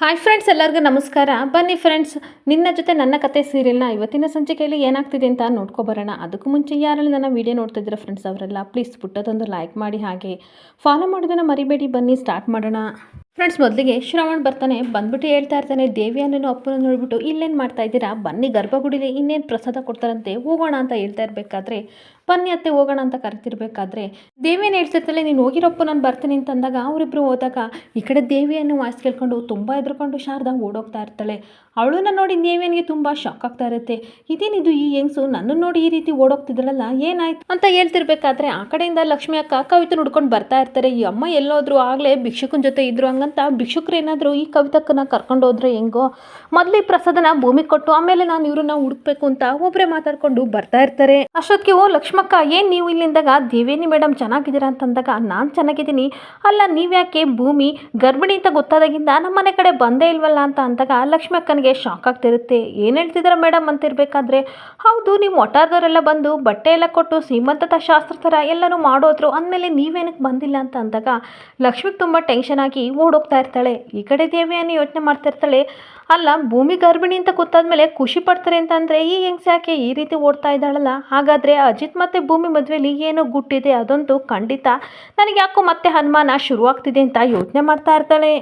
Hi friends ಎಲ್ಲರಿಗೂ ನಮಸ್ಕಾರ. ಬನ್ನಿ ಫ್ರೆಂಡ್ಸ್ ನಿನ್ನ ಜೊತೆ ನನ್ನ ಕತೆ ಸೀರಿಯಲ್ನ ಇವತ್ತಿನ ಸಂಚಿಕೆಯಲ್ಲಿ ಏನಾಗ್ತಿದೆ ಅಂತ ನೋಡ್ಕೊಬರೋಣ ಅದಕ್ಕೂ ಮುಂಚೆ ಯಾರಲ್ಲಿ ನನ್ನ ವಿಡಿಯೋ ನೋಡ್ತಿದ್ದೀರಾ ಫ್ರೆಂಡ್ಸ್ ಅವರೆಲ್ಲ ಪ್ಲೀಸ್ ಪುಟ್ಟದೊಂದು ಲೈಕ್ ಮಾಡಿ ಹಾಗೆ. ಫಾಲೋ ಮಾಡೋದನ್ನು ಮರಿಬೇಡಿ, ಬನ್ನಿ ಸ್ಟಾರ್ಟ್ ಮಾಡೋಣ. ಫ್ರೆಂಡ್ಸ್, ಮೊದಲಿಗೆ ಶ್ರವಣ್ ಬರ್ತಾನೆ, ಬಂದ್ಬಿಟ್ಟು ಹೇಳ್ತಾ ಇರ್ತಾನೆ, ದೇವಿ ಅನ್ನೋ ಅಪ್ಪನ ನೋಡ್ಬಿಟ್ಟು ಇಲ್ಲೇನು ಮಾಡ್ತಾ ಇದ್ದೀರಾ? ಬನ್ನಿ ಗರ್ಭಗುಡಿಲಿ ಇನ್ನೇನು ಪ್ರಸಾದ ಕೊಡ್ತಾರಂತೆ, ಹೋಗೋಣ ಅಂತ ಹೇಳ್ತಾ ಇರಬೇಕಾದ್ರೆ, ಬನ್ನಿ ಅತ್ತೆ, ಹೋಗೋಣ ಅಂತ ಕರಿತಿರ್ಬೇಕಾದ್ರೆ ದೇವಿಯನ್ನು ಹೇಳ್ತಿರ್ತಾಳೆ, ನೀನು ಹೋಗಿರಪ್ಪ ನಾನು ಬರ್ತೀನಿ ಅಂತಂದಾಗ ಅವರಿಬ್ಬರು ಹೋದಾಗ ಈ ಕಡೆ ದೇವಿಯನ್ನು ವಾಯ್ಸ್ ಕೇಳ್ಕೊಂಡು ತುಂಬ ಎದ್ರುಕೊಂಡು ಶಾರದಾ ಓಡೋಗ್ತಾ ಇರ್ತಾಳೆ. ಅವಳನ್ನ ನೋಡಿ ದೇವಿಯನಿಗೆ ತುಂಬ ಶಾಕ್ ಆಗ್ತಾ ಇರುತ್ತೆ. ಇದೇನಿದು ಈ ಹೆಂಗ್ಸು? ನನ್ನನ್ನು ನೋಡಿ ಈ ರೀತಿ ಓಡೋಗ್ತಿದ್ದಳಲ್ಲ ಏನಾಯ್ತು? ಅಂತ ಹೇಳ್ತಿರ್ಬೇಕಾದ್ರೆ ಆ ಕಡೆಯಿಂದ ಲಕ್ಷ್ಮಿ ಅಕ್ಕ ಕವಿತು ಹುಡ್ಕೊಂಡು ಬರ್ತಾ ಇರ್ತಾರೆ. ಈ ಅಮ್ಮ ಎಲ್ಲೋದ್ರು ಆಗಲೇ ಭಿಕ್ಷುಕನ ಜೊತೆ ಇದ್ರು ಹಂಗಂತ ಭಿಕ್ಷುಕರು ಏನಾದರೂ ಈ ಕವಿತಕ್ಕನ್ನು ಕರ್ಕೊಂಡು ಹೋದ್ರೆ ಹೆಂಗೋ ಮೊದಲು ಈ ಪ್ರಸಾದನ ಭೂಮಿ ಕೊಟ್ಟು ಆಮೇಲೆ ನಾನು ಇವ್ರನ್ನ ಹುಡುಕ್ಬೇಕು ಅಂತ ಒಬ್ಬರೇ ಮಾತಾಡ್ಕೊಂಡು ಬರ್ತಾ ಇರ್ತಾರೆ. ಅಷ್ಟೊತ್ತಿಗೆ, ಓ ಲಕ್ಷ್ಮಕ್ಕ, ಏನು ನೀವು ಇಲ್ಲಿಂದಾಗ? ದೇವೇನಿ ಮೇಡಮ್ ಚೆನ್ನಾಗಿದ್ದೀರಾ? ಅಂತಂದಾಗ ನಾನು ಚೆನ್ನಾಗಿದ್ದೀನಿ. ಅಲ್ಲ, ನೀವ್ಯಾಕೆ ಭೂಮಿ, ಗರ್ಭಿಣಿ ಅಂತ ಗೊತ್ತಾದಾಗಿಂದ ನಮ್ಮ ಮನೆ ಕಡೆ ಬಂದೇ ಇಲ್ವಲ್ಲ? ಅಂತ ಅಂದಾಗ, ಲಕ್ಷ್ಮಕ್ಕನಿಗೆ ಶಾಕ್ ಆಗ್ತಿರುತ್ತೆ ಏನು ಹೇಳ್ತಿದ್ದೀರಾ ಮೇಡಮ್ ಅಂತಿರಬೇಕಾದ್ರೆ, ಹೌದು, ನೀವು ಒಟ್ಟಾರದವರೆಲ್ಲ ಬಂದು ಬಟ್ಟೆ ಎಲ್ಲ ಕೊಟ್ಟು ಸೀಮಂತದ ಶಾಸ್ತ್ರ ಥರ ಎಲ್ಲನೂ ಮಾಡೋದ್ರು. ಅಂದಮೇಲೆ ನೀವೇನಕ್ಕೆ ಬಂದಿಲ್ಲ? ಅಂತ ಅಂದಾಗ, ಲಕ್ಷ್ಮಿಗೆ ತುಂಬ ಟೆನ್ಷನ್ ಆಗಿ ಓಡೋಗ್ತಾ ಇರ್ತಾಳೆ. ಈ ಕಡೆ ದೇವಿಯನ್ನು ಯೋಚನೆ ಮಾಡ್ತಾ ಇರ್ತಾಳೆ. ಅಲ್ಲ, ಭೂಮಿ ಗರ್ಭಿಣಿ ಅಂತ ಗೊತ್ತಾದ್ಮೇಲೆ ಖುಷಿ ಪಡ್ತಾರೆ ಅಂತ ಈ ಹೆಂಗ್ಸ್ ಯಾಕೆ ಈ ರೀತಿ ಓಡ್ತಾ ಇದ್ದಾಳಲ್ಲ? ಹಾಗಾದರೆ ಅಜಿತ್ ಮತ್ತು ಭೂಮಿ ಮದುವೆಲಿ ಏನೋ ಗುಟ್ಟಿದೆ ಅದಂತೂ ಖಂಡಿತ. ನನಗೆ ಯಾಕೋ ಮತ್ತೆ ಅನುಮಾನ ಶುರುವಾಗ್ತಿದೆ ಅಂತ ಯೋಚನೆ ಮಾಡ್ತಾ ಇರ್ತಾಳೆ.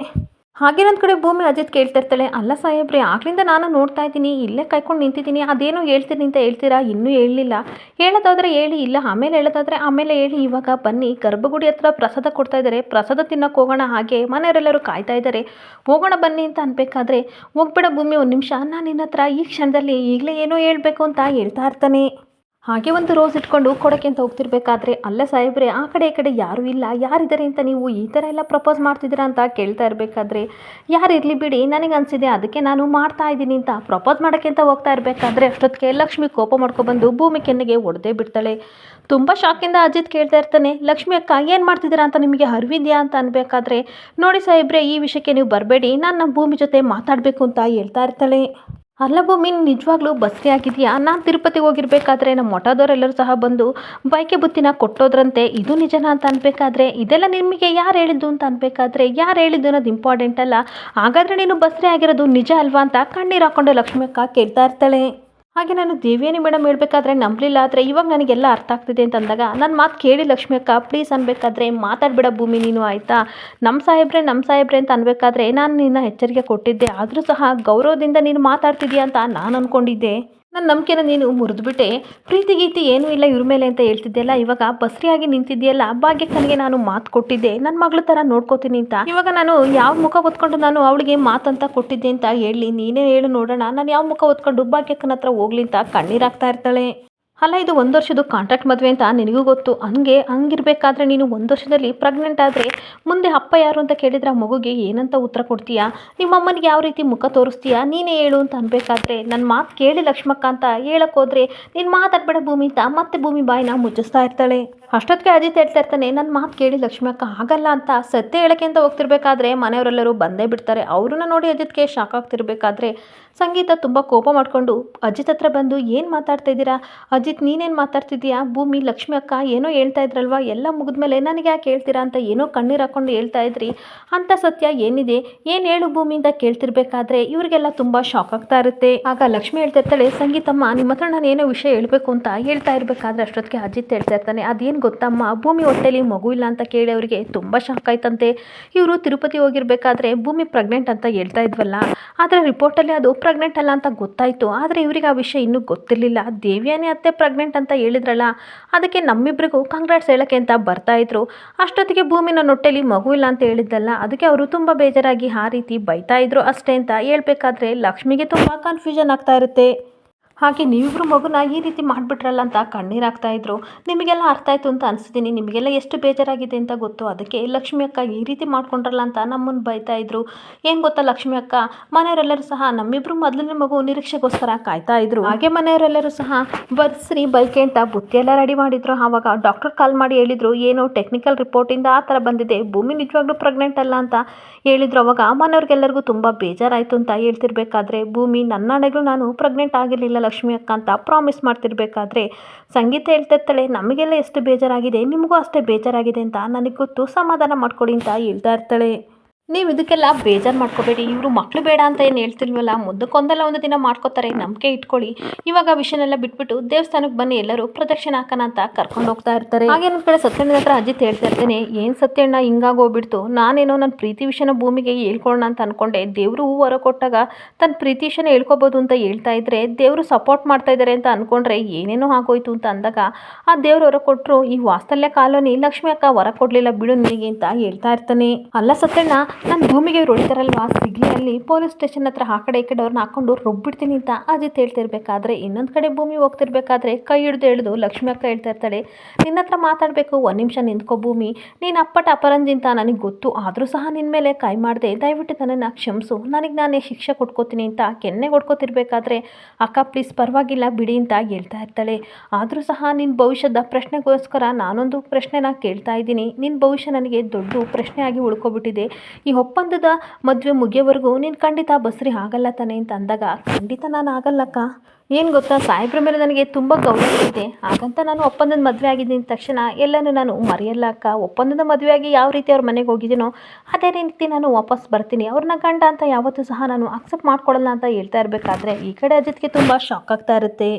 ಹಾಗೇನೊಂದು ಕಡೆ ಭೂಮಿ ಅಜಿತ್ ಕೇಳ್ತಾ ಇರ್ತಾಳೆ ಅಲ್ಲ ಸಾಹೇಬ್ರೆ, ಆಗ್ಲಿಂದ ನಾನು ನೋಡ್ತಾ ಇದ್ದೀನಿ, ಇಲ್ಲೇ ಕಾಯ್ಕೊಂಡು ನಿಂತಿದ್ದೀನಿ, ಅದೇನೋ ಹೇಳ್ತೀನಿ ಅಂತ ಹೇಳ್ತೀರಾ? ಇನ್ನೂ ಹೇಳಲಿಲ್ಲ. ಹೇಳೋದಾದ್ರೆ ಹೇಳಿ, ಇಲ್ಲ, ಆಮೇಲೆ ಹೇಳೋದಾದ್ರೆ ಆಮೇಲೆ ಹೇಳಿ, ಇವಾಗ ಬನ್ನಿ, ಗರ್ಭಗುಡಿ ಹತ್ರ ಪ್ರಸಾದ ಕೊಡ್ತಾ ಇದ್ದಾರೆ, ಪ್ರಸಾದ ತಿನ್ನೋಕೆ ಹೋಗೋಣ ಹಾಗೆ, ಮನೆಯವರೆಲ್ಲರೂ ಕಾಯ್ತಾ ಇದ್ದಾರೆ. ಹೋಗೋಣ ಬನ್ನಿ ಅಂತ ಅನ್ಬೇಕಾದ್ರೆ, ಹೋಗ್ಬೇಡ ಭೂಮಿ, ಒಂದು ನಿಮಿಷ, ನಾನು ನಿನ್ನ ಹತ್ರ ಈ ಕ್ಷಣದಲ್ಲಿ ಈಗಲೇ ಏನೋ ಹೇಳಬೇಕು ಅಂತ ಹೇಳ್ತಾ ಇರ್ತಾನೆ. ಹಾಗೆ ಒಂದು ರೋಸ್ ಇಟ್ಕೊಂಡು ಕೊಡೋಕ್ಕೆ ಅಂತ ಹೋಗ್ತಿರ್ಬೇಕಾದ್ರೆ ಅಲ್ಲ ಸಾಹೇಬ್ರೆ, ಆ ಕಡೆ ಈ ಕಡೆ ಯಾರೂ ಇಲ್ಲ, ಯಾರಿದ್ದಾರೆ ಅಂತ ನೀವು ಈ ಥರ ಎಲ್ಲ ಪ್ರಪೋಸ್ ಮಾಡ್ತಿದ್ದೀರಾ ಅಂತ ಕೇಳ್ತಾ ಇರಬೇಕಾದ್ರೆ ಯಾರು ಇರಲಿ ಬಿಡಿ, ನನಗೆ ಅನಿಸಿದೆ ಅದಕ್ಕೆ ನಾನು ಮಾಡ್ತಾ ಇದ್ದೀನಿ ಅಂತ ಪ್ರಪೋಸ್ ಮಾಡೋಕ್ಕೆ ಅಂತ ಹೋಗ್ತಾ ಇರಬೇಕಾದ್ರೆ ಅಷ್ಟೊತ್ತಿಗೆ ಲಕ್ಷ್ಮಿ ಕೋಪ ಮಾಡ್ಕೊಬಂದು ಭೂಮಿ ಕೆನ್ನಿಗೆ ಒಡೆದೇ ಬಿಡ್ತಾಳೆ. ತುಂಬ ಶಾಕಿಂದ ಅಜಿತ್ ಕೇಳ್ತಾ ಇರ್ತಾನೆ, ಲಕ್ಷ್ಮಿ ಅಕ್ಕ ಏನು ಮಾಡ್ತಿದ್ದೀರಾ ಅಂತ ನಿಮಗೆ ಅರಿವಿದ್ಯಾ ಅಂತ ಅನ್ಬೇಕಾದ್ರೆ, ನೋಡಿ ಸಾಹೇಬ್ರೆ ಈ ವಿಷಯಕ್ಕೆ ನೀವು ಬರಬೇಡಿ, ನಾನು ನಮ್ಮ ಭೂಮಿ ಜೊತೆ ಮಾತಾಡಬೇಕು ಅಂತ ಹೇಳ್ತಾ ಇರ್ತಾಳೆ. ಅಲ್ಲ ಭೂಮಿ ನಿಜವಾಗ್ಲೂ ಬಸ್ರಿ ಆಗಿದೆಯಾ? ನಾನು ತಿರುಪತಿಗೆ ಹೋಗಿರ್ಬೇಕಾದ್ರೆ ನಮ್ಮ ಮೊಟದವರೆಲ್ಲರೂ ಸಹ ಬಂದು ಬೈಕೆ ಬುತ್ತಿನ ಕೊಟ್ಟೋದ್ರಂತೆ ಇದು ನಿಜನಾ ಅಂತ ಅನ್ಬೇಕಾದ್ರೆ, ಇದೆಲ್ಲ ನಿಮಗೆ ಯಾರು ಹೇಳಿದ್ದು ಅಂತ ಅನ್ಬೇಕಾದ್ರೆ, ಯಾರು ಹೇಳಿದ್ದು ಅನ್ನೋದು ಇಂಪಾರ್ಟೆಂಟ್ ಅಲ್ಲ. ಹಾಗಾದರೆ ನೀನು ಬಸ್ರಿ ಆಗಿರೋದು ನಿಜ ಅಲ್ವಾ ಅಂತ ಕಣ್ಣೀರು ಹಾಕೊಂಡು ಲಕ್ಷ್ಮೀಕ್ಕ ಕೇಳ್ತಾ ಇರ್ತಾಳೆ. ಹಾಗೆ ನಾನು ದೇವಿಯಾನಿ ಮೇಡಮ್ ಹೇಳಬೇಕಾದ್ರೆ ನಂಬಲಿಲ್ಲ, ಆದರೆ ಇವಾಗ ನನಗೆಲ್ಲ ಅರ್ಥ ಆಗ್ತಿದೆ ಅಂತ ಅಂದಾಗ ನನ್ನ ಮಾತು ಕೇಳಿ ಲಕ್ಷ್ಮಿ ಅಕ್ಕ ಪ್ಲೀಸ್ ಅನ್ಬೇಕಾದ್ರೆ ಮಾತಾಡಬೇಡ ಭೂಮಿ ನೀನು, ಆಯಿತಾ? ನಮ್ಮ ಸಾಹೇಬ್ರೆ ನಮ್ಮ ಸಾಹೇಬ್ರೆ ಅಂತ ಅನ್ಬೇಕಾದ್ರೆ ನಾನು ನಿನ್ನ ಎಚ್ಚರಿಕೆ ಕೊಟ್ಟಿದ್ದೆ, ಆದರೂ ಸಹ ಗೌರವದಿಂದ ನೀನು ಮಾತಾಡ್ತಿದ್ಯಾ ಅಂತ ನಾನು ಅಂದ್ಕೊಂಡಿದ್ದೆ ನನ್ನ ನಂಬಿಕೆನ ನೀನು ಮುರಿದ್ಬಿಟ್ಟೆ. ಪ್ರೀತಿ ಗೀತಿ ಏನೂ ಇಲ್ಲ ಇವ್ರ ಮೇಲೆ ಅಂತ ಹೇಳ್ತಿದ್ದೆಲ್ಲ ಇವಾಗ ಬಸ್ರಿಯಾಗಿ ನಿಂತಿದ್ಯಲ್ಲ ಭಾಗ್ಯಕ್ಕೆ ನಾನು ಮಾತು ಕೊಟ್ಟಿದ್ದೆ. ನನ್ನ ಮಗಳ ಥರ ನೋಡ್ಕೋತೀನಿ ಅಂತ. ಇವಾಗ ನಾನು ಯಾವ ಮುಖ ಹೊತ್ಕೊಂಡು ನಾನು ಅವಳಿಗೆ ಮಾತಂತ ಕೊಟ್ಟಿದ್ದೆ ಅಂತ ಹೇಳಿ ನೀನೇ ಹೇಳು ನೋಡೋಣ. ನಾನು ಯಾವ ಮುಖ ಹೊತ್ಕೊಂಡು ಭಾಗ್ಯಕ್ಕನ ಹತ್ರ ಹೋಗ್ಲಿ ಅಂತ ಕಣ್ಣೀರಾಗ್ತಾ ಇರ್ತಾಳೆ. ಅಲ್ಲ, ಇದು ಒಂದು ವರ್ಷದ ಕಾಂಟ್ರಾಕ್ಟ್ ಮದುವೆ ಅಂತ ನಿನಗೂ ಗೊತ್ತು. ಹಂಗೆ, ಹಂಗಿರ್ಬೇಕಾದ್ರೆ ನೀನು ಒಂದು ವರ್ಷದಲ್ಲಿ ಪ್ರೆಗ್ನೆಂಟ್ ಆದರೆ ಮುಂದೆ ಅಪ್ಪ ಯಾರು ಅಂತ ಕೇಳಿದ್ರೆ ಆ ಮಗುಗೆ ಏನಂತ ಉತ್ತರ ಕೊಡ್ತೀಯಾ? ನಿಮ್ಮ ಅಮ್ಮನಿಗೆ ಯಾವ ರೀತಿ ಮುಖ ತೋರಿಸ್ತೀಯಾ? ನೀನೇ ಹೇಳು ಅಂತ ಅನ್ಬೇಕಾದ್ರೆ ನನ್ನ ಮಾತು ಕೇಳಿ ಲಕ್ಷ್ಮಕ್ಕ ಅಂತ ಹೇಳೋಕ್ಕೋದ್ರೆ ನೀನು ಮಾತಾಡ್ಬೇಡ ಭೂಮಿ ಅಂತ ಮತ್ತೆ ಭೂಮಿ ಬಾಯಿನ ಮುಚ್ಚಿಸ್ತಾ ಇರ್ತಾಳೆ. ಅಷ್ಟೊತ್ತಿಗೆ ಅಜಿತ್ ಹೇಳ್ತಾ ಇರ್ತಾನೆ ನನ್ನ ಮಾತು ಕೇಳಿ ಲಕ್ಷ್ಮಕ್ಕ ಆಗಲ್ಲ ಅಂತ. ಸತ್ಯ ಹೇಳಕ್ಕೆ ಅಂತ ಹೋಗ್ತಿರ್ಬೇಕಾದ್ರೆ ಮನೆಯವರೆಲ್ಲರೂ ಬಂದೇ ಬಿಡ್ತಾರೆ. ಅವ್ರನ್ನ ನೋಡಿ ಅಜಿತ್ಗೆ ಶಾಕ್ ಆಗ್ತಿರ್ಬೇಕಾದ್ರೆ ಸಂಗೀತ ತುಂಬ ಕೋಪ ಮಾಡಿಕೊಂಡು, ಅಜಿತ್ ಹತ್ರ ಬಂದು ಏನು ಮಾತಾಡ್ತಾ ಇದ್ದೀರಾ? ಅಜಿತ್, ನೀನೇನು ಮಾತಾಡ್ತಿದ್ದೀಯಾ? ಭೂಮಿ ಲಕ್ಷ್ಮಿ ಅಕ್ಕ ಏನೋ ಹೇಳ್ತಾ ಇದ್ರಲ್ವಾ? ಎಲ್ಲ ಮುಗಿದ್ಮೇಲೆ ನನಗೆ ಯಾಕೆ ಹೇಳ್ತೀರಾ ಅಂತ ಏನೋ ಕಣ್ಣೀರು ಹಾಕೊಂಡು ಹೇಳ್ತಾ ಇದ್ರಿ. ಅಂತ ಸತ್ಯ ಏನಿದೆ, ಏನು ಹೇಳು ಭೂಮಿಯಿಂದ ಕೇಳ್ತಿರ್ಬೇಕಾದ್ರೆ ಇವರಿಗೆಲ್ಲ ತುಂಬ ಶಾಕ್ ಆಗ್ತಾ ಇರುತ್ತೆ. ಆಗ ಲಕ್ಷ್ಮಿ ಹೇಳ್ತಿರ್ತಾಳೆ ಸಂಗೀತಮ್ಮ ನಿಮ್ಮ ಹತ್ರ ನಾನು ಏನೋ ವಿಷಯ ಹೇಳಬೇಕು ಅಂತ ಹೇಳ್ತಾ ಇರಬೇಕಾದ್ರೆ ಅಷ್ಟೊತ್ತಿಗೆ ಅಜಿತ್ ಹೇಳ್ತಾ ಇರ್ತಾನೆ. ಅದೇನು ಗೊತ್ತಮ್ಮ ಭೂಮಿ ಹೊಟ್ಟೆಲಿ ಮಗು ಇಲ್ಲ ಅಂತ ಕೇಳಿ ಅವರಿಗೆ ತುಂಬ ಶಾಕ್ ಆಯ್ತಂತೆ. ಇವರು ತಿರುಪತಿ ಹೋಗಿರ್ಬೇಕಾದ್ರೆ ಭೂಮಿ ಪ್ರೆಗ್ನೆಂಟ್ ಅಂತ ಹೇಳ್ತಾ ಇದ್ವಲ್ಲ, ಆದರೆ ರಿಪೋರ್ಟಲ್ಲಿ ಅದು ಪ್ರೆಗ್ನೆಂಟ್ ಅಲ್ಲ ಅಂತ ಗೊತ್ತಾಯಿತು. ಆದರೆ ಇವರಿಗೆ ಆ ವಿಷಯ ಇನ್ನೂ ಗೊತ್ತಿರಲಿಲ್ಲ. ದೇವ್ಯಾನಿ ಅತ್ತೆ ಪ್ರೆಗ್ನೆಂಟ್ ಅಂತ ಹೇಳಿದ್ರಲ್ಲ, ಅದಕ್ಕೆ ನಮ್ಮಿಬ್ಬರಿಗೂ ಕಂಗ್ರಾಟ್ಸ್ ಹೇಳೋಕ್ಕೆ ಅಂತ ಬರ್ತಾ ಇದ್ರು. ಅಷ್ಟೊತ್ತಿಗೆ ಭೂಮಿ ನನ್ನ ಹೊಟ್ಟೆಲಿ ಮಗು ಇಲ್ಲ ಅಂತ ಹೇಳಿದ್ದಲ್ಲ, ಅದಕ್ಕೆ ಅವರು ತುಂಬ ಬೇಜಾರಾಗಿ ಆ ರೀತಿ ಬೈತಾ ಇದ್ರು ಅಷ್ಟೇ ಅಂತ ಹೇಳ್ಬೇಕಾದ್ರೆ ಲಕ್ಷ್ಮಿಗೆ ತುಂಬ ಕನ್ಫ್ಯೂಷನ್ ಆಗ್ತಾ ಇರುತ್ತೆ. ಹಾಗೆ ನೀವಿಬ್ರು ಮಗುನ ಈ ರೀತಿ ಮಾಡಿಬಿಟ್ರಲ್ಲ ಅಂತ ಕಣ್ಣೀರಾಗ್ತಾ ಇದ್ರು. ನಿಮಗೆಲ್ಲ ಅರ್ಥ ಆಯಿತು ಅಂತ ಅನಿಸ್ತೀನಿ ನಿಮಗೆಲ್ಲ ಎಷ್ಟು ಬೇಜಾರಾಗಿದೆ ಅಂತ ಗೊತ್ತು. ಅದಕ್ಕೆ ಲಕ್ಷ್ಮಿ ಅಕ್ಕ ಈ ರೀತಿ ಮಾಡ್ಕೊಂಡ್ರಲ್ಲ ಅಂತ ನಮ್ಮನ್ನು ಬೈತಾ ಇದ್ರು. ಏನು ಗೊತ್ತಾ ಲಕ್ಷ್ಮಿ ಅಕ್ಕ? ಮನೆಯವರೆಲ್ಲರೂ ಸಹ ನಮ್ಮಿಬ್ರು ಮೊದಲನೇ ಮಗು ನಿರೀಕ್ಷೆಗೋಸ್ಕರ ಕಾಯ್ತಾ ಇದ್ರು. ಹಾಗೆ ಮನೆಯವರೆಲ್ಲರೂ ಸಹ ಬರ್ಸ್ರಿ ಬೈಕೆ ಅಂತ ಬುತ್ತಿ ಎಲ್ಲ ರೆಡಿ ಮಾಡಿದ್ರು. ಆವಾಗ ಡಾಕ್ಟರ್ ಕಾಲ್ ಮಾಡಿ ಹೇಳಿದ್ರು, ಏನೋ ಟೆಕ್ನಿಕಲ್ ರಿಪೋರ್ಟಿಂದ ಆ ಥರ ಬಂದಿದೆ. ಭೂಮಿ ನಿಜವಾಗ್ಲೂ ಪ್ರೆಗ್ನೆಂಟ್ ಅಲ್ಲ ಅಂತ ಹೇಳಿದ್ರು. ಅವಾಗ ಮನೆಯವ್ರಿಗೆಲ್ಲರಿಗೂ ತುಂಬ ಬೇಜಾರಾಯಿತು ಅಂತ ಹೇಳ್ತಿರ್ಬೇಕಾದ್ರೆ ಭೂಮಿ ನನ್ನ ನಾನು ಪ್ರೆಗ್ನೆಂಟ್ ಆಗಿರಲಿಲ್ಲ ಲಕ್ಷ್ಮಿ ಅಕ್ಕ ಅಂತ ಪ್ರಾಮಿಸ್ ಮಾಡ್ತಿರ್ಬೇಕಾದ್ರೆ ಸಂಗೀತ ಹೇಳ್ತಿರ್ತಾಳೆ, ನಮಗೆಲ್ಲ ಎಷ್ಟು ಬೇಜಾರಾಗಿದೆ? ನಿಮಗೂ ಅಷ್ಟೇ ಬೇಜಾರಾಗಿದೆ ಅಂತ ನನಗೆ ಗೊತ್ತು. ಸಮಾಧಾನ ಮಾಡ್ಕೊಡಿ ಅಂತ ಹೇಳ್ತಾ ಇರ್ತಾಳೆ. ನೀವು ಇದಕ್ಕೆಲ್ಲ ಬೇಜಾರು ಮಾಡ್ಕೋಬೇಡಿ. ಇವರು ಮಕ್ಕಳು ಬೇಡ ಅಂತ ಏನು ಹೇಳ್ತಿಲ್ವಲ್ಲ? ಮುಂದಕ್ಕೊಂದಲ್ಲ ಒಂದು ದಿನ ಮಾಡ್ಕೋತಾರೆ. ನಂಬಿಕೆ ಇಟ್ಕೊಳ್ಳಿ. ಇವಾಗ ವಿಷಯನೆಲ್ಲ ಬಿಟ್ಬಿಟ್ಟು ದೇವಸ್ಥಾನಕ್ಕೆ ಬನ್ನಿ. ಎಲ್ಲರೂ ಪ್ರದಕ್ಷಿಣೆ ಹಾಕೋಣ ಅಂತ ಕರ್ಕೊಂಡು ಹೋಗ್ತಾ ಇರ್ತಾರೆ. ಹಾಗೆ ನನ್ನ ಕಡೆ ಸತ್ಯಣ್ಣನ ಹತ್ರ ಅಜಿತ್ ಹೇಳ್ತಾ ಇರ್ತೇನೆ, ಏನು ಸತ್ಯಣ್ಣ ಹಿಂಗಾಗೋಗ್ಬಿಡ್ತು ನಾನೇನೋ ನನ್ನ ಪ್ರೀತಿ ವಿಷಯನ ಭೂಮಿಗೆ ಹೇಳ್ಕೊಳ್ಳೋಣ ಅಂತ ಅನ್ಕೊಂಡೆ. ದೇವರು ಹೂ ಹೊರ ಕೊಟ್ಟಾಗ ತನ್ನ ಪ್ರೀತಿ ವಿಷಯನ ಹೇಳ್ಕೊಬೋದು ಅಂತ ಹೇಳ್ತಾ ಇದ್ರೆ, ದೇವರು ಸಪೋರ್ಟ್ ಮಾಡ್ತಾ ಇದ್ದಾರೆ ಅಂತ ಅನ್ಕೊಂಡ್ರೆ ಏನೇನೋ ಆಗೋಯ್ತು ಅಂತ ಅಂದಾಗ, ಆ ದೇವ್ರು ಹೊರ ಕೊಟ್ಟರು ಈ ವಾಸ್ತಲ್ಯ ಕಾಲೋನಿ ಲಕ್ಷ್ಮಿ ಅಕ್ಕ ಹೊರ ಕೊಡಲಿಲ್ಲ ಬಿಡು ನಿನಗೆ ಅಂತ ಹೇಳ್ತಾ ಇರ್ತಾನೆ. ಅಲ್ಲ ಸತ್ಯಣ್ಣ ನಾನು ಭೂಮಿಗೆ ಇವ್ರು ಹೊಡಿತಾರಲ್ವಾ ಆ ಅಲ್ಲಿ ಪೊಲೀಸ್ ಸ್ಟೇಷನ್ ಹತ್ರ ಆ ಕಡೆ ಈ ಕಡೆ ಅವ್ರನ್ನ ಹಾಕೊಂಡು ರುಬ್ಬಿಡ್ತೀನಿ ಅಂತ ಅಜಿತ್ ಹೇಳ್ತಿರ್ಬೇಕಾದ್ರೆ, ಇನ್ನೊಂದು ಕಡೆ ಭೂಮಿ ಹೋಗ್ತಿರ್ಬೇಕಾದ್ರೆ ಕೈ ಹಿಡಿದು ಹಿಡಿದು ಲಕ್ಷ್ಮಿ ಅಕ್ಕ ಹೇಳ್ತಾ ಇರ್ತಾಳೆ, ನಿನ್ನ ಹತ್ರ ಮಾತಾಡಬೇಕು, ಒಂದು ನಿಮಿಷ ನಿಂತ್ಕೋ ಭೂಮಿ, ನೀನು ಅಪ್ಪಟ ಅಪರಂಜಿ ಅಂತ ನನಗೆ ಗೊತ್ತು, ಆದರೂ ಸಹ ನಿನ್ನ ಮೇಲೆ ಕೈ ಮಾಡಿದೆ, ದಯವಿಟ್ಟು ನನ್ನನ್ನು ಕ್ಷಮಿಸು, ನನಗೆ ನಾನೇ ಶಿಕ್ಷೆ ಕೊಟ್ಕೋತೀನಿ ಅಂತ ಕೆನ್ನೆ ಕೊಡ್ಕೋತಿರ್ಬೇಕಾದ್ರೆ ಅಕ್ಕ ಪ್ಲೀಸ್ ಪರವಾಗಿಲ್ಲ ಬಿಡಿ ಅಂತ ಹೇಳ್ತಾ ಇರ್ತಾಳೆ, ಆದರೂ ಸಹ ನಿನ್ನ ಭವಿಷ್ಯದ ಪ್ರಶ್ನೆಗೋಸ್ಕರ ನಾನೊಂದು ಪ್ರಶ್ನೆನ ಕೇಳ್ತಾ ಇದ್ದೀನಿ ನಿನ್ನ ಭವಿಷ್ಯ ನನಗೆ ದೊಡ್ಡ ಪ್ರಶ್ನೆಯಾಗಿ ಉಳ್ಕೊಬಿಟ್ಟಿದೆ ಈ ಒಪ್ಪಂದದ ಮದುವೆ ಮುಗಿಯೋವರೆಗೂ ನೀನು ಖಂಡಿತ ಬಸ್ರಿ ಆಗಲ್ಲ ತಾನೆ ಅಂತ ಅಂದಾಗ, ಖಂಡಿತ ನಾನು ಆಗಲ್ಲಕ್ಕ. ಏನು ಗೊತ್ತಾ, ಸಾಹೇಬ್ರ ಮೇಲೆ ನನಗೆ ತುಂಬ ಗೌರವ ಇದೆ. ಹಾಗಂತ ನಾನು ಒಪ್ಪಂದದ ಮದುವೆ ಆಗಿದ್ದೀನಿ. ತಕ್ಷಣ ಎಲ್ಲನೂ ನಾನು ಮರೆಯಲ್ಲ ಅಕ್ಕ. ಒಪ್ಪಂದದ ಮದುವೆಯಾಗಿ ಯಾವ ರೀತಿ ಅವ್ರ ಮನೆಗೆ ಹೋಗಿದ್ದೀನೋ, ಅದೇ ರೀತಿ ನಾನು ವಾಪಸ್ ಬರ್ತೀನಿ. ಅವ್ರನ್ನ ಗಂಡ ಅಂತ ಯಾವತ್ತೂ ಸಹ ನಾನು ಅಕ್ಸೆಪ್ಟ್ ಮಾಡ್ಕೊಳ್ಳಲ್ಲ ಅಂತ ಹೇಳ್ತಾ ಇರಬೇಕಾದ್ರೆ, ಈ ಕಡೆ ಅಜಿತ್ಗೆ ತುಂಬ ಶಾಕ್ ಆಗ್ತಾ ಇರುತ್ತೆ.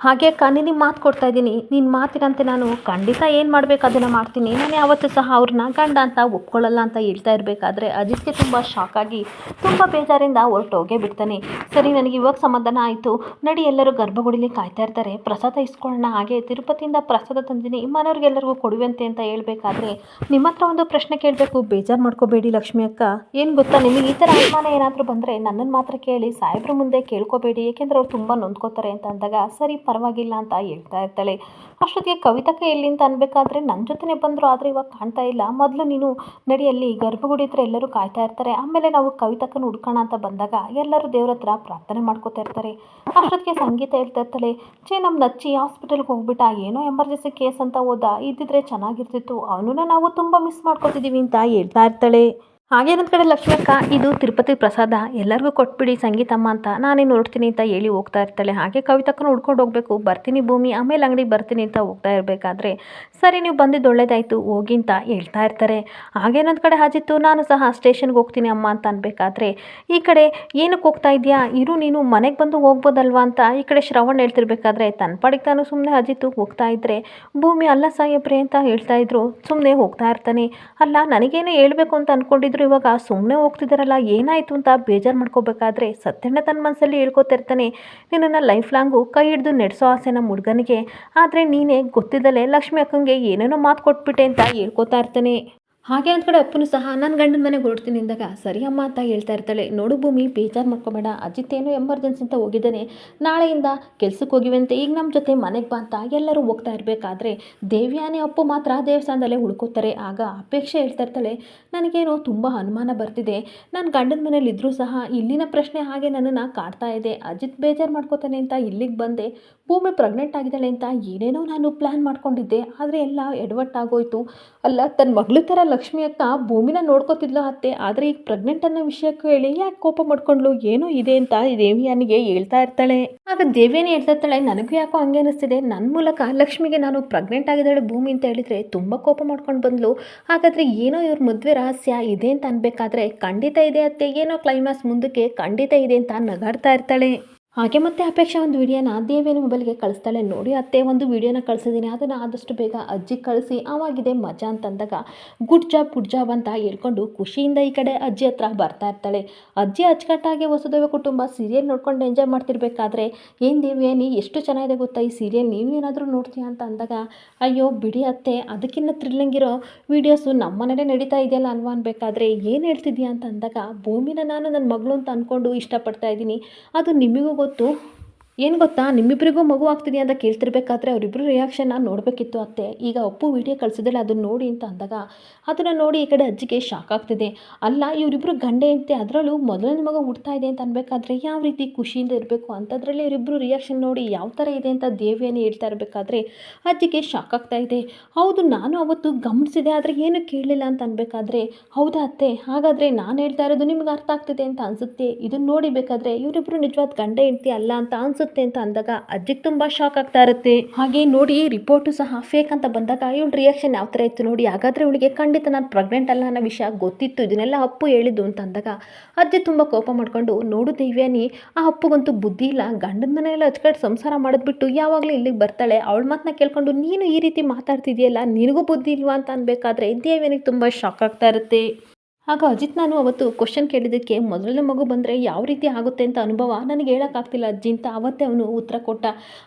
ಹಾಗೆ ಅಕ್ಕ ನಿನಗೆ ಮಾತು ಕೊಡ್ತಾ ಇದ್ದೀನಿ ನಿನ್ನ ಮಾತಿನಂತೆ ನಾನು ಖಂಡಿತ ಏನು ಮಾಡಬೇಕು ಅದನ್ನು ಮಾಡ್ತೀನಿ. ನಾನು ಯಾವತ್ತೂ ಸಹ ಅವ್ರನ್ನ ಗಂಡ ಅಂತ ಒಪ್ಕೊಳ್ಳಲ್ಲ ಅಂತ ಹೇಳ್ತಾ ಇರಬೇಕಾದ್ರೆ ಅಜಿತ್ಗೆ ತುಂಬ ಶಾಕ್ ಆಗಿ ತುಂಬ ಬೇಜಾರಿಂದ ಹೊರಟೋಗೇ ಬಿಡ್ತಾನೆ. ಸರಿ, ನನಗೆ ಇವಾಗ ಸಮಾಧಾನ ಆಯಿತು. ನಡಿ, ಎಲ್ಲರೂ ಗರ್ಭಗುಡಿಲಿ ಕಾಯ್ತಾ ಇರ್ತಾರೆ. ಪ್ರಸಾದ ಇಸ್ಕೊಳ್ಳೋಣ. ಹಾಗೆ ತಿರುಪತಿಯಿಂದ ಪ್ರಸಾದ ತಂದಿನಿ. ಮನೆಯವ್ರಿಗೆಲ್ಲರಿಗೂ ಕೊಡುವಂತೆ ಅಂತ ಹೇಳಬೇಕಾದ್ರೆ ನಿಮ್ಮ ಹತ್ರ ಒಂದು ಪ್ರಶ್ನೆ ಕೇಳಬೇಕು. ಬೇಜಾರು ಮಾಡ್ಕೋಬೇಡಿ ಲಕ್ಷ್ಮಿ ಅಕ್ಕ. ಏನು ಗೊತ್ತಾ ನಿಮಗೆ? ಈ ಥರ ಅನುಮಾನ ಏನಾದರೂ ಬಂದರೆ ನನ್ನನ್ನು ಮಾತ್ರ ಕೇಳಿ, ಸಾಹೇಬ್ರ ಮುಂದೆ ಕೇಳ್ಕೋಬೇಡಿ. ಏಕೆಂದರೆ ಅವ್ರು ತುಂಬ ನೊಂದ್ಕೋತಾರೆ ಅಂತ ಅಂದಾಗ, ಸರಿ ಪರವಾಗಿಲ್ಲ ಅಂತ ಹೇಳ್ತಾ ಇರ್ತಾಳೆ. ಅಷ್ಟೊತ್ತಿಗೆ ಕವಿತಕ್ಕೆ ಎಲ್ಲಿಂದ ಅನ್ಬೇಕಾದ್ರೆ ನನ್ನ ಜೊತೆನೇ ಬಂದರು, ಆದರೆ ಇವಾಗ ಕಾಣ್ತಾ ಇಲ್ಲ. ಮೊದಲು ನೀನು ನಡಿಯಲ್ಲಿ ಗರ್ಭಗುಡಿ ಹತ್ರ ಎಲ್ಲರೂ ಕಾಯ್ತಾ ಇರ್ತಾರೆ. ಆಮೇಲೆ ನಾವು ಕವಿತಕ್ಕನ ಹುಡ್ಕೋಣ ಅಂತ ಬಂದಾಗ ಎಲ್ಲರೂ ದೇವ್ರ ಹತ್ರ ಪ್ರಾರ್ಥನೆ ಮಾಡ್ಕೋತಾ ಇರ್ತಾರೆ. ಅಷ್ಟೊತ್ತಿಗೆ ಸಂಗೀತ ಹೇಳ್ತಾ ಇರ್ತಾಳೆ. ಚೇ ನಮ್ಮ ನಚ್ಚಿ ಹಾಸ್ಪಿಟಲ್ಗೆ ಹೋಗ್ಬಿಟ್ಟ, ಏನೋ ಎಮರ್ಜೆನ್ಸಿ ಕೇಸ್ ಅಂತ ಹೋದ. ಇದ್ದಿದ್ರೆ ಚೆನ್ನಾಗಿರ್ತಿತ್ತು. ಅವನನ್ನ ನಾವು ತುಂಬ ಮಿಸ್ ಮಾಡ್ಕೊತಿದ್ದೀವಿ ಅಂತ ಹೇಳ್ತಾ ಇರ್ತಾಳೆ. ಹಾಗೆ ನನ್ನ ಕಡೆ ಲಕ್ಷ್ಮಕ್ಕ, ಇದು ತಿರುಪತಿ ಪ್ರಸಾದ. ಎಲ್ಲರಿಗೂ ಕೊಟ್ಬಿಡಿ ಸಂಗೀತಮ್ಮ ಅಂತ. ನಾನೇನು ನೋಡ್ತೀನಿ ಅಂತ ಹೇಳಿ ಹೋಗ್ತಾ ಇರ್ತಾಳೆ. ಹಾಗೆ ಕವಿತಕ್ಕನ ಹುಡ್ಕೊಂಡು ಹೋಗಬೇಕು. ಬರ್ತೀನಿ ಭೂಮಿ, ಆಮೇಲೆ ಅಂಗಡಿಗೆ ಬರ್ತೀನಿ ಅಂತ ಹೋಗ್ತಾ ಇರಬೇಕಾದ್ರೆ ಸರಿ, ನೀವು ಬಂದಿದ್ದು ಒಳ್ಳೇದಾಯಿತು, ಹೋಗಿ ಅಂತ ಹೇಳ್ತಾ ಇರ್ತಾರೆ. ಹಾಗೆ ನನ್ನ ಕಡೆ ಹಾಜಿತ್ತು. ನಾನು ಸಹ ಸ್ಟೇಷನ್ಗೆ ಹೋಗ್ತೀನಿ ಅಮ್ಮ ಅಂತ ಅನ್ಬೇಕಾದ್ರೆ, ಈ ಕಡೆ ಏನಕ್ಕೆ ಹೋಗ್ತಾ ಇದೆಯಾ ಇರು, ನೀನು ಮನೆಗೆ ಬಂದು ಹೋಗ್ಬೋದಲ್ವಾ ಅಂತ ಈ ಕಡೆ ಶ್ರವಣ್ ಹೇಳ್ತಿರ್ಬೇಕಾದ್ರೆ, ತನ್ನ ಪಾಡಿಗೆ ತಾನು ಸುಮ್ಮನೆ ಹಾಜಿತ್ತು. ಹೋಗ್ತಾ ಇದ್ದರೆ ಭೂಮಿ, ಅಲ್ಲ ಸಾಹೇಬ್ರೆ ಅಂತ ಹೇಳ್ತಾ ಇದ್ರು. ಸುಮ್ಮನೆ ಹೋಗ್ತಾ ಇರ್ತಾನೆ. ಅಲ್ಲ, ನನಗೇನು ಹೇಳಬೇಕು ಅಂತ ಇವಾಗ ಸುಮ್ಮನೆ ಹೋಗ್ತಿದ್ದಾರಲ್ಲ ಏನಾಯಿತು ಅಂತ ಬೇಜಾರು ಮಾಡ್ಕೋಬೇಕಾದ್ರೆ ಸತ್ಯಣ್ಣ ತನ್ನ ಮನಸ್ಸಲ್ಲಿ ಹೇಳ್ಕೊತಿರ್ತಾನೆ, ನಿನ್ನನ್ನು ಲೈಫ್ ಲಾಂಗು ಕೈ ಹಿಡಿದು ನಡೆಸೋ ಆಸೆ ನಮ್ಮ ಹುಡುಗನಿಗೆ ಆದರೆ ನೀನೇ ಗೊತ್ತಿದ್ದಲೇ ಲಕ್ಷ್ಮಿ ಅಕ್ಕಂಗೆ ಏನೇನೋ ಮಾತು ಕೊಟ್ಬಿಟ್ಟೆ ಅಂತ ಹೇಳ್ಕೊತಾ ಇರ್ತಾನೆ. ಹಾಗೆ ಒಂದು ಕಡೆ ಅಪ್ಪನು ಸಹ ನನ್ನ ಗಂಡನ ಮನೆಗೆ ಹೊರಡ್ತೀನಿ ಅಂದಾಗ, ಸರಿ ಅಮ್ಮ ಅಂತ ಹೇಳ್ತಾ ಇರ್ತಾಳೆ. ನೋಡು ಭೂಮಿ, ಬೇಜಾರು ಮಾಡ್ಕೊಬೇಡ. ಅಜಿತ್ ಏನೋ ಎಮರ್ಜೆನ್ಸಿ ಅಂತ ಹೋಗಿದ್ದಾನೆ. ನಾಳೆಯಿಂದ ಕೆಲ್ಸಕ್ಕೆ ಅಂತ ಈಗ ನಮ್ಮ ಜೊತೆ ಮನೆಗೆ ಬಾ ಅಂತ ಎಲ್ಲರೂ ಹೋಗ್ತಾ ಇರಬೇಕಾದ್ರೆ, ದೇವ್ಯಾನಿ ಅಪ್ಪು ಮಾತ್ರ ದೇವಸ್ಥಾನದಲ್ಲೇ ಉಳ್ಕೋತಾರೆ. ಆಗ ಅಪೇಕ್ಷೆ ಹೇಳ್ತಾ ಇರ್ತಾಳೆ, ನನಗೇನೋ ತುಂಬ ಅನುಮಾನ ಬರ್ತಿದೆ. ನನ್ನ ಗಂಡನ ಮನೇಲಿ ಇದ್ದರೂ ಸಹ ಇಲ್ಲಿನ ಪ್ರಶ್ನೆ ಹಾಗೆ ನನ್ನನ್ನು ಕಾಡ್ತಾ ಇದೆ. ಅಜಿತ್ ಬೇಜಾರು ಮಾಡ್ಕೋತಾನೆ ಅಂತ ಇಲ್ಲಿಗೆ ಬಂದೆ. ಭೂಮಿ ಪ್ರೆಗ್ನೆಂಟ್ ಆಗಿದ್ದಾಳೆ ಅಂತ ಏನೇನೋ ನಾನು ಪ್ಲ್ಯಾನ್ ಮಾಡ್ಕೊಂಡಿದ್ದೆ, ಆದರೆ ಎಲ್ಲ ಎಡವಟ್ಟಾಗೋಯ್ತು. ಅಲ್ಲ ತನ್ನ ಮಗಳ ಥರ ಲಕ್ಷ್ಮಿ ಅಕ್ಕ ಭೂಮಿನ ನೋಡ್ಕೋತಿದ್ಲು ಅತ್ತೆ. ಆದರೆ ಈಗ ಪ್ರೆಗ್ನೆಂಟ್ ಅನ್ನೋ ವಿಷಯಕ್ಕೆ ಹೇಳಿ ಯಾಕೆ ಕೋಪ ಮಾಡ್ಕೊಂಡ್ಲು ಏನೋ ಇದೆ ಅಂತ ದೇವಿಯಾನಿಗೆ ಹೇಳ್ತಾ ಇರ್ತಾಳೆ. ಆಗ ದೇವಿಯಾನಿ ಹೇಳ್ತಾ ಇರ್ತಾಳೆ, ನನಗೂ ಯಾಕೋ ಹಂಗೆ ಅನಿಸ್ತಿದೆ. ನನ್ನ ಮೂಲಕ ಲಕ್ಷ್ಮಿಗೆ ನಾನು ಪ್ರೆಗ್ನೆಂಟ್ ಆಗಿದ್ದಾಳೆ ಭೂಮಿ ಅಂತ ಹೇಳಿದರೆ ತುಂಬ ಕೋಪ ಮಾಡ್ಕೊಂಡು ಬಂದ್ಲು. ಹಾಗಾದರೆ ಏನೋ ಇವ್ರ ಮದುವೆ ರಹಸ್ಯ ಇದೆ ಅಂತ ಅನ್ಬೇಕಾದ್ರೆ ಖಂಡಿತ ಇದೆ ಅತ್ತೆ. ಏನೋ ಕ್ಲೈಮ್ಯಾಕ್ಸ್ ಮುಂದಕ್ಕೆ ಖಂಡಿತ ಇದೆ ಅಂತ ನಗಾಡ್ತಾ ಇರ್ತಾಳೆ. ಹಾಗೆ ಮತ್ತೆ ಅಪೇಕ್ಷಾ ಒಂದು ವಿಡಿಯೋನ ದೇವೇನ ಮೊಬೈಲ್ಗೆ ಕಳಿಸ್ತಾಳೆ ನೋಡಿ. ಅತ್ತೆ ಒಂದು ವಿಡಿಯೋನ ಕಳಿಸಿದ್ದೀನಿ. ಅದನ್ನು ಆದಷ್ಟು ಬೇಗ ಅಜ್ಜಿ ಕಳಿಸಿ, ಆವಾಗಿದೆ ಮಜಾ ಅಂತಂದಾಗ ಗುಡ್ ಜಾಬ್ ಗುಡ್ ಜಾಬ್ ಅಂತ ಹೇಳ್ಕೊಂಡು ಖುಷಿಯಿಂದ ಈ ಕಡೆ ಅಜ್ಜಿ ಹತ್ರ ಬರ್ತಾ ಇರ್ತಾಳೆ. ಅಜ್ಜಿ ಅಚ್ಚುಕಟ್ಟಾಗಿ ವಸುದೇವ ಕುಟುಂಬ ಸೀರಿಯಲ್ ನೋಡ್ಕೊಂಡು ಎಂಜಾಯ್ ಮಾಡ್ತಿರ್ಬೇಕಾದ್ರೆ ಏನು ದೇವಿಯ ನೀ ಎಷ್ಟು ಚೆನ್ನಾಗಿದೆ ಗೊತ್ತಾ ಈ ಸೀರಿಯಲ್ ನೀವು ಏನಾದರೂ ನೋಡ್ತೀಯಾ ಅಂತ ಅಂದಾಗ, ಅಯ್ಯೋ ಬಿಡಿ ಅತ್ತೆ ಅದಕ್ಕಿಂತ ಥ್ರಿಲ್ಲಿಂಗ್ ಇರೋ ವೀಡಿಯೋಸು ನಮ್ಮ ಮನೇಲೆ ನಡೀತಾ ಇದೆಯಲ್ಲ ಅಲ್ವಾ ಅನ್ಬೇಕಾದ್ರೆ ಏನು ಹೇಳ್ತಿದ್ಯಾ ಅಂತ ಅಂದಾಗ, ಭೂಮಿನ ನಾನು ನನ್ನ ಮಗಳು ಅಂತ ಅಂದ್ಕೊಂಡು ಇಷ್ಟಪಡ್ತಾ ಇದ್ದೀನಿ. ಅದು ನಿಮಗೂ ಗೊತ್ತು ಏನು ಗೊತ್ತಾ? ನಿಮ್ಮಿಬ್ಬರಿಗೂ ಮಗು ಆಗ್ತಿದೆ ಅಂತ ಕೇಳ್ತಿರ್ಬೇಕಾದ್ರೆ ಅವರಿಬ್ಬರು ರಿಯಾಕ್ಷನ್ನ ನೋಡಬೇಕಿತ್ತು ಅತ್ತೆ. ಈಗ ಅಪ್ಪು ವಿಡಿಯೋ ಕಳಿಸಿದ್ರೆ ಅದನ್ನು ನೋಡಿ ಅಂತ ಅಂದಾಗ ಅದನ್ನು ನೋಡಿ ಈ ಕಡೆ ಅಜ್ಜಿಗೆ ಶಾಕ್ ಆಗ್ತಿದೆ. ಅಲ್ಲ ಇವರಿಬ್ಬರು ಗಂಡೆ ಅಂತೆ ಅದರಲ್ಲೂ ಮೊದಲನೇ ಮಗ ಹುಡ್ತಾ ಇದೆ ಅಂತ ಅನ್ಬೇಕಾದ್ರೆ ಯಾವ ರೀತಿ ಖುಷಿಯಿಂದ ಇರಬೇಕು ಅಂಥದ್ರಲ್ಲಿ ಇವರಿಬ್ಬರು ರಿಯಾಕ್ಷನ್ ನೋಡಿ ಯಾವ ಥರ ಇದೆ ಅಂತ ದೇವಿಯನ್ನು ಹೇಳ್ತಾ ಇರಬೇಕಾದ್ರೆ ಅಜ್ಜಿಗೆ ಶಾಕ್ ಆಗ್ತಾ ಇದೆ. ಹೌದು, ನಾನು ಅವತ್ತು ಗಮನಿಸಿದೆ, ಆದರೆ ಏನು ಕೇಳಲಿಲ್ಲ ಅಂತ ಅನ್ಬೇಕಾದ್ರೆ, ಹೌದಾ ಅತ್ತೆ? ಹಾಗಾದರೆ ನಾನು ಹೇಳ್ತಾ ಇರೋದು ನಿಮ್ಗೆ ಅರ್ಥ ಆಗ್ತಿದೆ ಅಂತ ಅನಿಸುತ್ತೆ. ಇದನ್ನು ನೋಡಿ ಬೇಕಾದರೆ ಇವರಿಬ್ಬರು ನಿಜವಾದ ಗಂಡ ಹೆಂಡ್ತಿ ಅಲ್ಲ ಅಂತ ಅನಿಸುತ್ತೆ. ಅನಿಸುತ್ತೆ ಅಂತ ಅಂದಾಗ ಅಜ್ಜಿಗೆ ತುಂಬ ಶಾಕ್ ಆಗ್ತಾ ಇರುತ್ತೆ. ಹಾಗೆ ನೋಡಿ ರಿಪೋರ್ಟು ಸಹ ಫೇಕ್ ಅಂತ ಬಂದಾಗ ಇವಳ ರಿಯಾಕ್ಷನ್ ಯಾವ ಥರ ಇತ್ತು ನೋಡಿ, ಹಾಗಾದರೆ ಇವಳಿಗೆ ಖಂಡಿತ ನಾನು ಪ್ರೆಗ್ನೆಂಟ್ ಅಲ್ಲ ಅನ್ನೋ ವಿಷಯ ಗೊತ್ತಿತ್ತು, ಇದನ್ನೆಲ್ಲ ಅಪ್ಪು ಹೇಳಿದ್ದು ಅಂತ ಅಂದಾಗ ಅಜ್ಜಿ ತುಂಬ ಕೋಪ ಮಾಡ್ಕೊಂಡು, ನೋಡು ದಿವ್ಯಾನಿ, ಆ ಅಪ್ಪಗಂತೂ ಬುದ್ಧಿ ಇಲ್ಲ, ಗಂಡನ ಮನೆಯಲ್ಲ ಹಚ್ಕೊಂಡು ಸಂಸಾರ ಮಾಡಿದ್ಬಿಟ್ಟು ಯಾವಾಗಲೂ ಇಲ್ಲಿಗೆ ಬರ್ತಾಳೆ, ಅವಳ ಮಾತನ್ನ ಕೇಳ್ಕೊಂಡು ನೀನು ಈ ರೀತಿ ಮಾತಾಡ್ತಿದೆಯಲ್ಲ, ನಿನಗೂ ಬುದ್ಧಿ ಇಲ್ವಾ ಅಂತ ಅನ್ಬೇಕಾದ್ರೆ ದೇವ್ಯಾನಿಗೆ ತುಂಬ ಶಾಕ್ ಆಗ್ತಾ ಇರುತ್ತೆ. ಆಗ ಅಜಿತ್ ನಾನು ಅವತ್ತು ಕ್ವಶನ್ ಕೇಳಿದ್ದಕ್ಕೆ ಮೊದಲನೇ ಮಗು ಬಂದರೆ ಯಾವ ರೀತಿ ಆಗುತ್ತೆ ಅಂತ ಅನುಭವ ನನಗೆ ಹೇಳೋಕ್ಕಾಗ್ತಿಲ್ಲ ಅಜ್ಜಿ ಅಂತ ಅವತ್ತೇ ಅವನು ಉತ್ತರ ಕೊಟ್ಟ.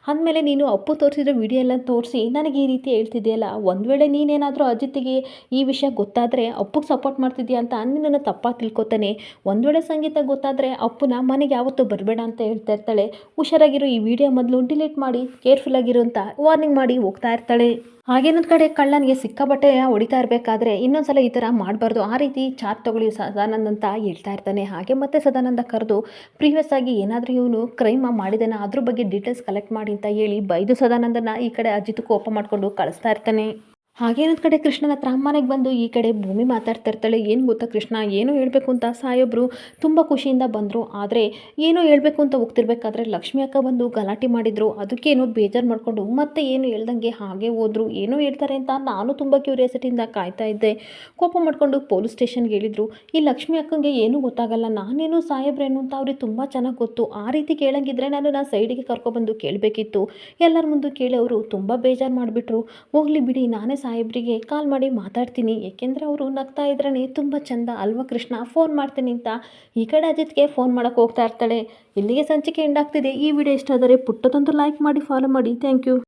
ಅಂದಮೇಲೆ ನೀನು ಅಪ್ಪು ತೋರಿಸಿರೋ ವಿಡಿಯೋ ಎಲ್ಲ ತೋರಿಸಿ ನನಗೆ ಈ ರೀತಿ ಹೇಳ್ತಿದೆಯಲ್ಲ ಒಂದು ವೇಳೆ ನೀನೇನಾದರೂ ಅಜಿತ್ಗೆ ಈ ವಿಷಯ ಗೊತ್ತಾದರೆ ಅಪ್ಪಗೆ ಸಪೋರ್ಟ್ ಮಾಡ್ತಿದ್ಯಾ ಅಂತ ನಿನ್ನನ್ನು ತಪ್ಪಾಗಿ ತಿಳ್ಕೊತಾನೆ. ಒಂದು ವೇಳೆ ಸಂಗೀತ ಗೊತ್ತಾದರೆ ಅಪ್ಪನ ಮನೆಗೆ ಯಾವತ್ತೂ ಬರಬೇಡ ಅಂತ ಹೇಳ್ತಾ ಇರ್ತಾಳೆ. ಹುಷಾರಾಗಿರೋ ಈ ವಿಡಿಯೋ ಮೊದಲು ಡಿಲೀಟ್ ಮಾಡಿ ಕೇರ್ಫುಲ್ ಆಗಿರು ಅಂತ ವಾರ್ನಿಂಗ್ ಮಾಡಿ ಹೋಗ್ತಾ ಇರ್ತಾಳೆ. ಹಾಗೇನೊಂದು ಕಡೆ ಕಳ್ಳನಿಗೆ ಸಿಕ್ಕಾಬಟ್ಟೆ ಹೊಡಿತಾ ಇರಬೇಕಾದ್ರೆ ಇನ್ನೊಂದ್ಸಲ ಈ ಥರ ಮಾಡಬಾರ್ದು. ಆ ರೀತಿ ಚಾರ್ ತಗೊಳ್ಳಿ ಸದಾನಂದ್ ಅಂತ ಹೇಳ್ತಾ ಇರ್ತಾನೆ. ಹಾಗೆ ಮತ್ತೆ ಸದಾನಂದ ಕರೆದು, ಪ್ರೀವಿಯಸ್ ಆಗಿ ಏನಾದರೂ ಇವನು ಕ್ರೈಮ್ ಮಾಡಿದ್ದಾನೆ, ಅದ್ರ ಬಗ್ಗೆ ಡೀಟೇಲ್ಸ್ ಕಲೆಕ್ಟ್ ಮಾಡಿ ಅಂತ ಹೇಳಿ ಬೈದು ಸದಾನಂದನ ಈ ಕಡೆ ಅಜಿತ್ ಕೋಪ ಮಾಡಿಕೊಂಡು ಕಳಿಸ್ತಾ ಇರ್ತಾನೆ. ಹಾಗೇನೊಂದು ಕಡೆ ಕೃಷ್ಣನ ಹತ್ರ ಅಮ್ಮನೆಗೆ ಬಂದು ಈ ಕಡೆ ಭೂಮಿ ಮಾತಾಡ್ತಾ ಇರ್ತಾಳೆ ಏನು ಗೊತ್ತಾ ಕೃಷ್ಣ, ಏನು ಹೇಳಬೇಕು ಅಂತ ಸಾಯೊಬ್ಬರು ತುಂಬ ಖುಷಿಯಿಂದ ಬಂದರು. ಆದರೆ ಏನೋ ಹೇಳಬೇಕು ಅಂತ ಹೋಗ್ತಿರ್ಬೇಕಾದ್ರೆ ಲಕ್ಷ್ಮಿ ಅಕ್ಕ ಬಂದು ಗಲಾಟೆ ಮಾಡಿದರು. ಅದಕ್ಕೇನೋ ಬೇಜಾರು ಮಾಡಿಕೊಂಡು ಮತ್ತೆ ಏನು ಹೇಳ್ದಂಗೆ ಹಾಗೆ ಹೋದರು. ಏನೋ ಹೇಳ್ತಾರೆ ಅಂತ ನಾನು ತುಂಬ ಕ್ಯೂರಿಯಾಸಿಟಿಯಿಂದ ಕಾಯ್ತಾ ಇದ್ದೆ. ಕೋಪ ಮಾಡಿಕೊಂಡು ಪೊಲೀಸ್ ಸ್ಟೇಷನ್ಗೆ ಹೇಳಿದರು. ಈ ಲಕ್ಷ್ಮಿ ಅಕ್ಕಂಗೆ ಏನೂ ಗೊತ್ತಾಗಲ್ಲ, ನಾನೇನು ಸಾಯೊಬ್ರೇನು ಅಂತ ಅವ್ರಿಗೆ ತುಂಬ ಚೆನ್ನಾಗಿ ಗೊತ್ತು. ಆ ರೀತಿ ಕೇಳಂಗಿದ್ರೆ ನಾನು ನಾನು ಸೈಡಿಗೆ ಕರ್ಕೊಬಂದು ಕೇಳಬೇಕಿತ್ತು. ಎಲ್ಲರ ಮುಂದೆ ಕೇಳಿ ಅವರು ತುಂಬ ಬೇಜಾರು ಮಾಡಿಬಿಟ್ರು. ಹೋಗಲಿ ಬಿಡಿ, ನಾನೇ ಸಾಹೇಬ್ರಿಗೆ ಕಾಲ್ ಮಾಡಿ ಮಾತಾಡ್ತೀನಿ. ಏಕೆಂದರೆ ಅವರು ನಗ್ತಾ ಇದ್ರೇ ತುಂಬ ಚಂದ. ಅಲ್ವ ಕೃಷ್ಣ? ಫೋನ್ ಮಾಡ್ತೀನಿ ಅಂತ. ಈ ಕಡೆ ಅಜಿತ್ಗೆ ಫೋನ್ ಮಾಡೋಕ್ಕೆ ಹೋಗ್ತಾ ಇರ್ತಾಳೆ. ಇಲ್ಲಿಗೆ ಸಂಚಿಕೆ ಎಂಡಾಗ್ತಿದೆ ಈ ವಿಡಿಯೋ ಇಷ್ಟ ಆದರೆ ಪುಟ್ಟದೊಂದು ಲೈಕ್ ಮಾಡಿ ಫಾಲೋ ಮಾಡಿ. Thank you